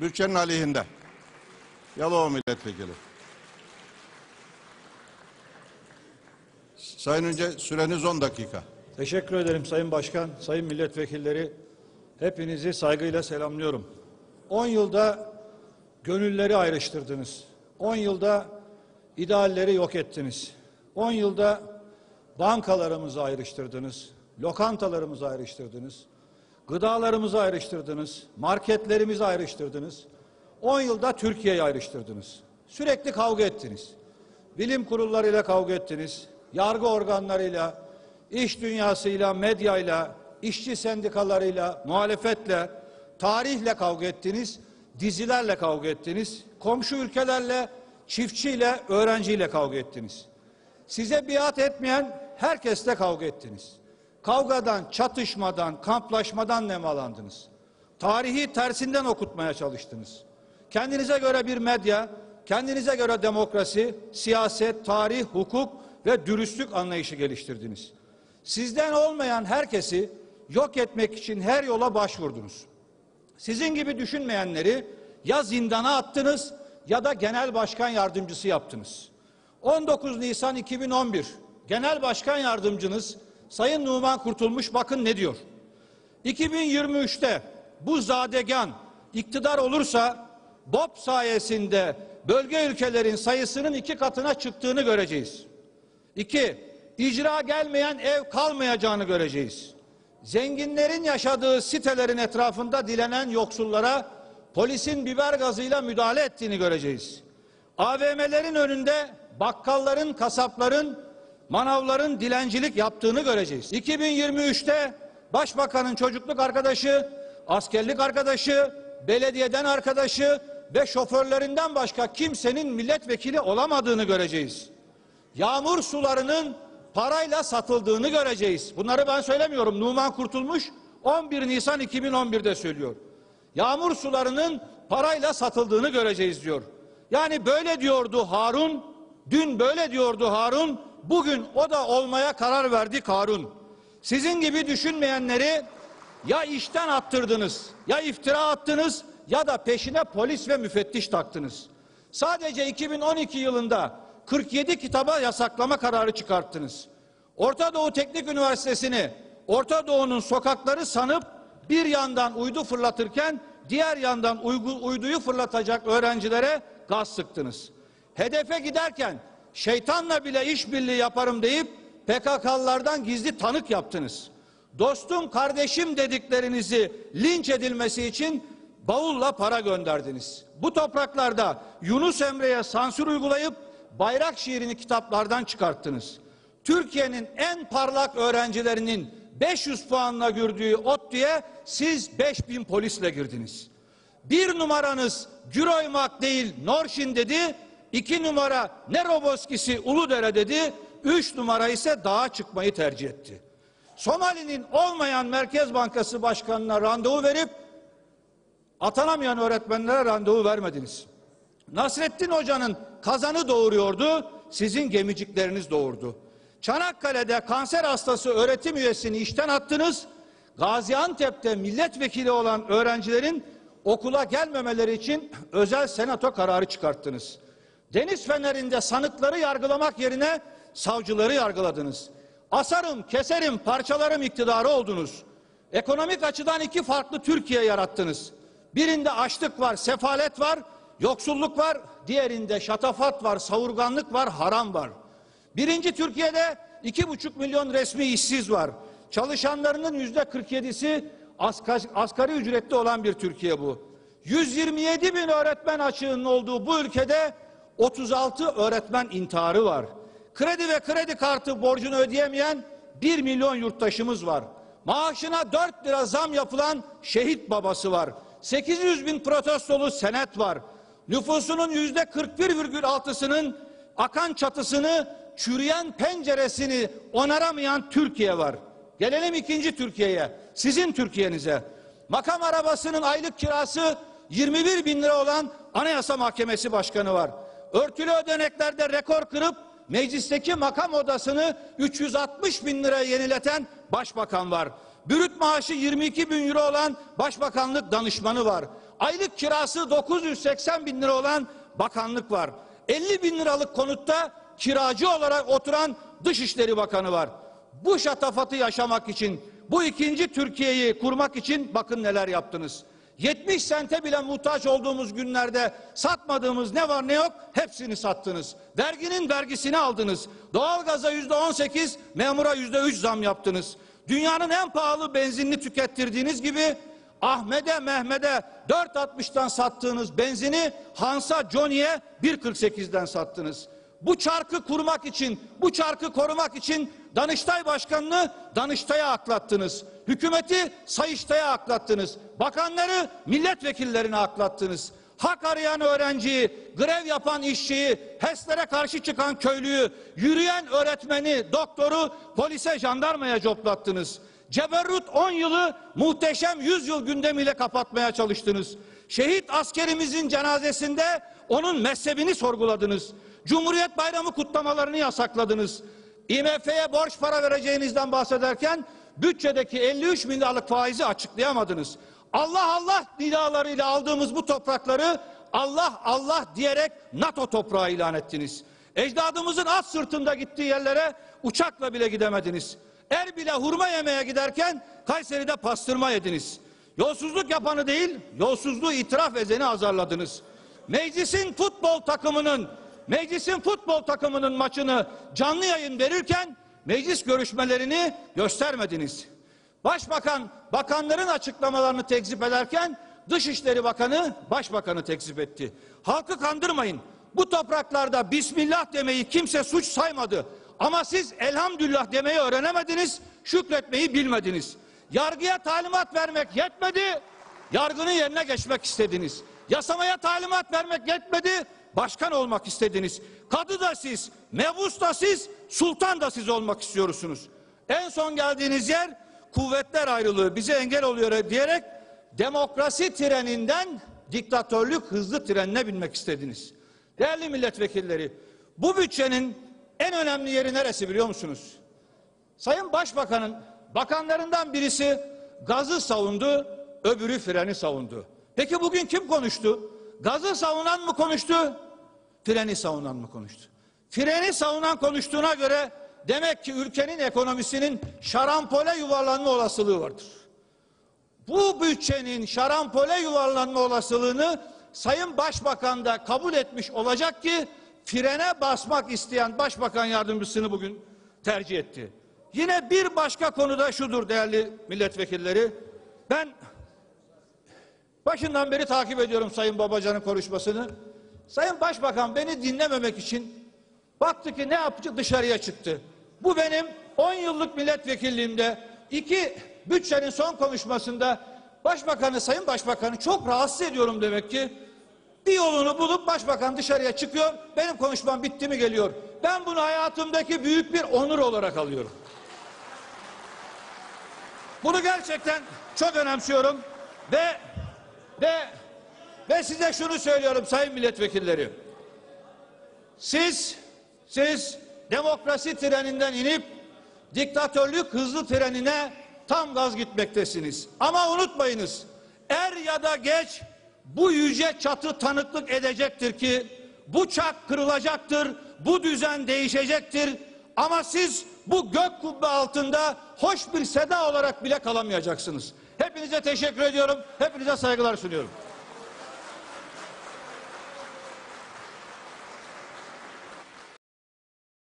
Bütçenin aleyhinde. Yalova milletvekili. Sayın Önce süreniz 10 dakika. Teşekkür ederim Sayın Başkan, Sayın Milletvekilleri. Hepinizi saygıyla selamlıyorum. 10 yılda gönülleri ayrıştırdınız. 10 yılda idealleri yok ettiniz. 10 yılda bankalarımızı ayrıştırdınız. Lokantalarımızı ayrıştırdınız. Gıdalarımızı ayrıştırdınız. Marketlerimizi ayrıştırdınız. 10 yılda Türkiye'yi ayrıştırdınız. Sürekli kavga ettiniz. Bilim kurullarıyla kavga ettiniz. Yargı organlarıyla, iş dünyasıyla, medyayla, işçi sendikalarıyla, muhalefetle, tarihle kavga ettiniz. Dizilerle kavga ettiniz. Komşu ülkelerle, çiftçiyle, öğrenciyle kavga ettiniz. Size biat etmeyen herkesle kavga ettiniz. Kavgadan, çatışmadan, kamplaşmadan nemalandınız. Tarihi tersinden okutmaya çalıştınız. Kendinize göre bir medya, kendinize göre demokrasi, siyaset, tarih, hukuk ve dürüstlük anlayışı geliştirdiniz. Sizden olmayan herkesi yok etmek için her yola başvurdunuz. Sizin gibi düşünmeyenleri ya zindana attınız ya da genel başkan yardımcısı yaptınız. 19 Nisan 2011 Genel Başkan Yardımcınız Sayın Numan Kurtulmuş bakın ne diyor. 2023'te bu zadegan iktidar olursa BOP sayesinde bölge ülkelerin sayısının iki katına çıktığını göreceğiz. İki, icra gelmeyen ev kalmayacağını göreceğiz. Zenginlerin yaşadığı sitelerin etrafında dilenen yoksullara polisin biber gazıyla müdahale ettiğini göreceğiz. AVM'lerin önünde bakkalların, kasapların, manavların dilencilik yaptığını göreceğiz. 2023'te başbakanın çocukluk arkadaşı, askerlik arkadaşı, belediyeden arkadaşı ve şoförlerinden başka kimsenin milletvekili olamadığını göreceğiz. Yağmur sularının parayla satıldığını göreceğiz. Bunları ben söylemiyorum. Numan Kurtulmuş 11 Nisan 2011'de söylüyor. Yağmur sularının parayla satıldığını göreceğiz diyor. Yani böyle diyordu Harun, dün böyle diyordu Harun, bugün o da olmaya karar verdi Harun. Sizin gibi düşünmeyenleri ya işten attırdınız, ya iftira attınız ya da peşine polis ve müfettiş taktınız. Sadece 2012 yılında 47 kitaba yasaklama kararı çıkarttınız. Orta Doğu Teknik Üniversitesi'ni Orta Doğu'nun sokakları sanıp bir yandan uydu fırlatırken diğer yandan uyduyu fırlatacak öğrencilere gaz sıktınız. Hedefe giderken şeytanla bile işbirliği yaparım deyip PKK'lılardan gizli tanık yaptınız. Dostum kardeşim dediklerinizi linç edilmesi için bavulla para gönderdiniz. Bu topraklarda Yunus Emre'ye sansür uygulayıp bayrak şiirini kitaplardan çıkarttınız. Türkiye'nin en parlak öğrencilerinin 500 puanla girdiği ODTÜ'ye siz 5000 polisle girdiniz. Bir numaranız Güroymak değil Norşin dedi. İki numara ne Roboskisi Uludere dedi. Üç numara ise dağa çıkmayı tercih etti. Somali'nin olmayan Merkez Bankası Başkanı'na randevu verip atanamayan öğretmenlere randevu vermediniz. Nasrettin Hoca'nın kazanı doğuruyordu, sizin gemicikleriniz doğurdu. Çanakkale'de kanser hastası öğretim üyesini işten attınız. Gaziantep'te milletvekili olan öğrencilerin okula gelmemeleri için özel senato kararı çıkarttınız. Deniz Feneri'nde sanıkları yargılamak yerine savcıları yargıladınız. Asarım, keserim, parçalarım iktidarı oldunuz. Ekonomik açıdan iki farklı Türkiye yarattınız. Birinde açlık var, sefalet var, yoksulluk var. Diğerinde şatafat var, savurganlık var, haram var. Birinci Türkiye'de iki buçuk milyon resmi işsiz var. Çalışanlarının yüzde 47'si asgari, ücretli olan bir Türkiye bu. 127 bin öğretmen açığının olduğu bu ülkede 36 öğretmen intiharı var. Kredi ve kredi kartı borcunu ödeyemeyen 1 milyon yurttaşımız var. Maaşına 4 lira zam yapılan şehit babası var. 800 bin protestolu senet var. Nüfusunun yüzde 41,6'sının akan çatısını, çürüyen penceresini onaramayan Türkiye var. Gelelim ikinci Türkiye'ye, sizin Türkiye'nize. Makam arabasının aylık kirası 21 bin lira olan Anayasa Mahkemesi Başkanı var. Örtülü ödeneklerde rekor kırıp meclisteki makam odasını 360 bin liraya yenileten başbakan var. Bürüt maaşı 22 bin euro olan başbakanlık danışmanı var. Aylık kirası 980 bin lira olan bakanlık var. 50 bin liralık konutta kiracı olarak oturan Dışişleri Bakanı var. Bu şatafatı yaşamak için, bu ikinci Türkiye'yi kurmak için bakın neler yaptınız. 70 sente bile muhtaç olduğumuz günlerde satmadığımız ne var ne yok hepsini sattınız. Verginin vergisini aldınız. Doğalgaza yüzde 18, memura yüzde 3 zam yaptınız. Dünyanın en pahalı benzinini tükettirdiğiniz gibi Ahmet'e Mehmet'e 4.60'dan sattığınız benzini Hans'a Johnny'e 1.48'den sattınız. Bu çarkı kurmak için, bu çarkı korumak için Danıştay Başkanı'nı Danıştay'a aklattınız. Hükümeti Sayıştay'a aklattınız. Bakanları milletvekillerine aklattınız. Hak arayan öğrenciyi, grev yapan işçiyi, HES'lere karşı çıkan köylüyü, yürüyen öğretmeni, doktoru polise, jandarmaya coplattınız. Ceberrut 10 yılı muhteşem 100 yıl gündemiyle kapatmaya çalıştınız. Şehit askerimizin cenazesinde onun mezhebini sorguladınız. Cumhuriyet Bayramı kutlamalarını yasakladınız. IMF'ye borç para vereceğinizden bahsederken bütçedeki 53 bin liralık faizi açıklayamadınız. Allah Allah nidalarıyla aldığımız bu toprakları Allah Allah diyerek NATO toprağı ilan ettiniz. Ecdadımızın at sırtında gittiği yerlere uçakla bile gidemediniz. Erbil'e hurma yemeye giderken Kayseri'de pastırma yediniz. Yolsuzluk yapanı değil, yolsuzluğu itiraf edeni azarladınız. Meclisin futbol takımının, meclisin futbol takımının maçını canlı yayın verirken meclis görüşmelerini göstermediniz. Başbakan bakanların açıklamalarını tekzip ederken Dışişleri Bakanı başbakanı tekzip etti. Halkı kandırmayın. Bu topraklarda Bismillah demeyi kimse suç saymadı. Ama siz elhamdülillah demeyi öğrenemediniz, şükretmeyi bilmediniz. Yargıya talimat vermek yetmedi, yargının yerine geçmek istediniz. Yasamaya talimat vermek yetmedi, başkan olmak istediniz. Kadı da siz, mebus da siz, sultan da siz olmak istiyorsunuz. En son geldiğiniz yer kuvvetler ayrılığı bize engel oluyor diyerek demokrasi treninden diktatörlük hızlı trenine binmek istediniz. Değerli milletvekilleri, bu bütçenin en önemli yeri neresi biliyor musunuz? Sayın Başbakan'ın bakanlarından birisi gazı savundu, öbürü freni savundu. Peki bugün kim konuştu? Gazı savunan mı konuştu? Freni savunan mı konuştu? Freni savunan konuştuğuna göre demek ki ülkenin ekonomisinin şarampole yuvarlanma olasılığı vardır. Bu bütçenin şarampole yuvarlanma olasılığını Sayın Başbakan da kabul etmiş olacak ki frene basmak isteyen Başbakan Yardımcısını bugün tercih etti. Yine bir başka konuda şudur değerli milletvekilleri. Ben başından beri takip ediyorum Sayın Babacan'ın konuşmasını. Sayın Başbakan beni dinlememek için baktı ki ne yapacak dışarıya çıktı. Bu benim 10 yıllık milletvekilliğimde iki bütçenin son konuşmasında Başbakanı Sayın Başbakanı çok rahatsız ediyorum demek ki. Bir yolunu bulup başbakan dışarıya çıkıyor. Benim konuşmam bitti mi geliyor. Ben bunu hayatımdaki büyük bir onur olarak alıyorum. Bunu gerçekten çok önemsiyorum ve ve ve size şunu söylüyorum sayın milletvekilleri. Siz siz demokrasi treninden inip diktatörlük hızlı trenine tam gaz gitmektesiniz. Ama unutmayınız er ya da geç bu yüce çatı tanıklık edecektir ki bu çak kırılacaktır, bu düzen değişecektir. Ama siz bu gök kubbe altında hoş bir seda olarak bile kalamayacaksınız. Hepinize teşekkür ediyorum, hepinize saygılar sunuyorum.